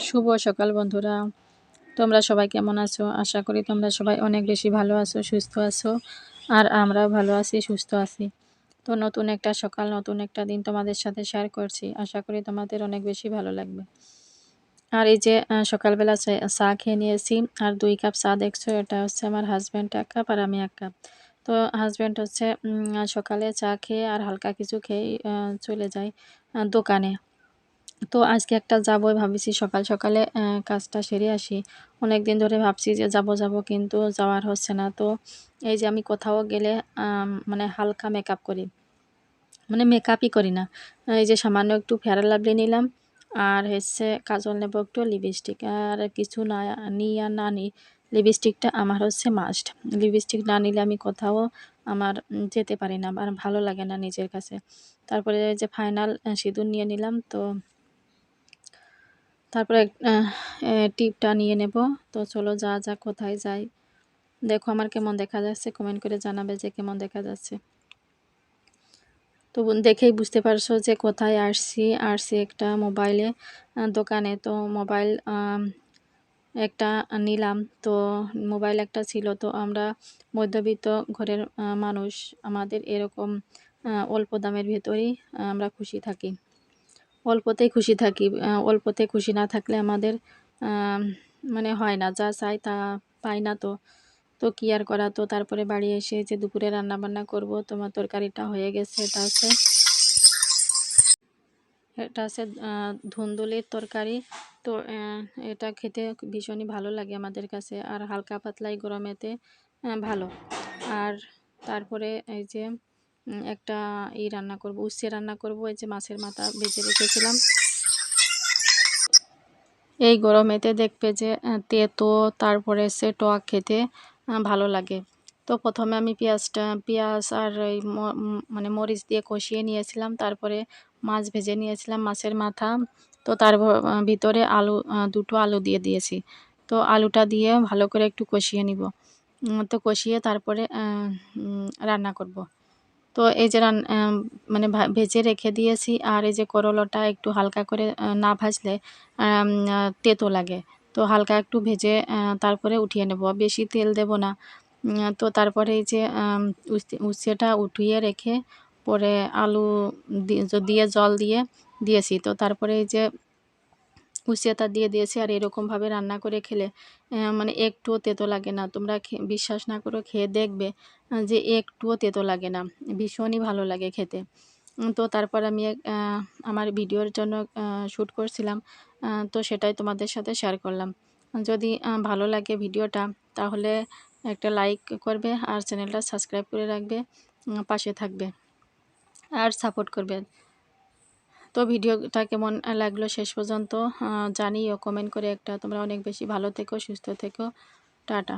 শুভ সকাল বন্ধুরা। তোমরা সবাই কেমন আছো? আশা করি তোমরা সবাই অনেক বেশি ভালো আছো, সুস্থ আছো, আর আমরাও ভালো আছি, সুস্থ আছি। তো নতুন একটা সকাল, নতুন একটা দিন তোমাদের সাথে শেয়ার করছি। আশা করি তোমাদের অনেক বেশি ভালো লাগবে। আর এই যে সকালবেলা চা- খেয়ে নিয়েছি, আর দুই কাপ চা দেখছ, এটা হচ্ছে আমার হাজব্যান্ড এক কাপ আর আমি এক কাপ। তো হাজব্যান্ড হচ্ছে সকালে চা খেয়ে আর হালকা কিছু খেয়ে চলে যায় দোকানে। তো আজকে একটা যাবোই ভাবছি। সকাল সকালে কাজটা সেরে আসি। অনেক দিন ধরে ভাবছি যে যাব যাব কিন্তু যাওয়ার হচ্ছে না। তো এই যে আমি কোথাও গেলে মানে হালকা মেকআপ করি। মানে মেকআপই করি না। এই যে সামান্য একটু ফেয়ার লাভলি নিলাম। আর হচ্ছে কাজল নেব একটু লিপস্টিক আর কিছু না নিই আর না নিই। লিপস্টিকটা আমার হচ্ছে মাস্ট লিপস্টিক না নিলে আমি কোথাও আমার যেতে পারি না। আর ভালো লাগে না নিজের কাছে। তারপরে যে ফাইনাল সিঁদুর নিয়ে নিলাম। তো তারপরে টিপটা নিয়ে নেব। তো চলো যা যা কোথায় যাই দেখো আমার কেমন দেখা যাচ্ছে। কমেন্ট করে জানাবে যে কেমন দেখা যাচ্ছে। তো দেখেই বুঝতে পারছ যে কোথায় আসছি। আসছি একটা মোবাইলে দোকানে। তো মোবাইল একটা নিলাম। তো মোবাইল একটা ছিল। তো আমরা মধ্যবিত্ত ঘরের মানুষ। আমাদের এরকম অল্প দামের ভেতরেই আমরা খুশি থাকি। অল্পতেই খুশি থাকি অল্পতে খুশি না থাকলে আমাদের মানে হয় না, যা চাই তা পাই না তো। তো কি আর করা? তো তারপরে বাড়ি এসে যে দুপুরে রান্না বান্না করব, তোমার তরকারিটা হয়ে গেছে, এটা আছে এটা আছে ধুন্দুলির তরকারি। তো এটা খেতে ভীষণই ভালো লাগে আমাদের কাছে, আর হালকা পাতলাই গরমেতে ভালো। আর তারপরে এই যে একটা ই রান্না করব, উচ্ছে রান্না করব, এই যে মাছের মাথা ভেজে রেখেছিলাম। এই গরমেতে দেখবে যে তেতো, তারপরে সে টক খেতে ভালো লাগে। তো প্রথমে আমি পেঁয়াজটা, পেঁয়াজ আর এই মানে মরিচ দিয়ে কষিয়ে নিয়েছিলাম, তারপরে মাছ ভেজে নিয়েছিলাম মাছের মাথা। তো তার ভিতরে আলু দুটো আলু দিয়ে দিয়েছি। তো আলুটা দিয়ে ভালো করে একটু কষিয়ে নিব। তো কষিয়ে তারপরে রান্না করব। তো এই যে মানে ভেজে রেখে দিয়েছি আর এই যে করলাটা একটু হালকা করে না ভাজলে তেতো লাগে। তো হালকা একটু ভেজে তারপরে উঠিয়ে নেব। বেশি তেল দেব না। তো তারপরে এই যে উচ্ছেটা উঠিয়ে রেখে পরে আলু দিয়ে জল দিয়ে দিয়েছি। তো তারপরে এই যে উচ্ছেটা দিয়ে দিয়েছি আর এরকমভাবে রান্না করে খেলে মানে একটুও তেতো লাগে না। তোমরা বিশ্বাস না করো, খেয়ে দেখবে যে একটুও তেতো লাগে না। ভীষণই ভালো লাগে খেতে। তো তারপর আমি আমার ভিডিওর জন্য শ্যুট করছিলাম তো সেটাই তোমাদের সাথে শেয়ার করলাম। যদি ভালো লাগে ভিডিওটা, তাহলে একটা লাইক করবে আর চ্যানেলটা সাবস্ক্রাইব করে রাখবে পাশে থাকবে, আর সাপোর্ট করবে। তো ভিডিওটা কেমন লাগল শেষ পর্যন্ত জানিও কমেন্ট করে একটা। তোমরা অনেক বেশি ভালো থেকো, সুস্থ থেকো। টাটা।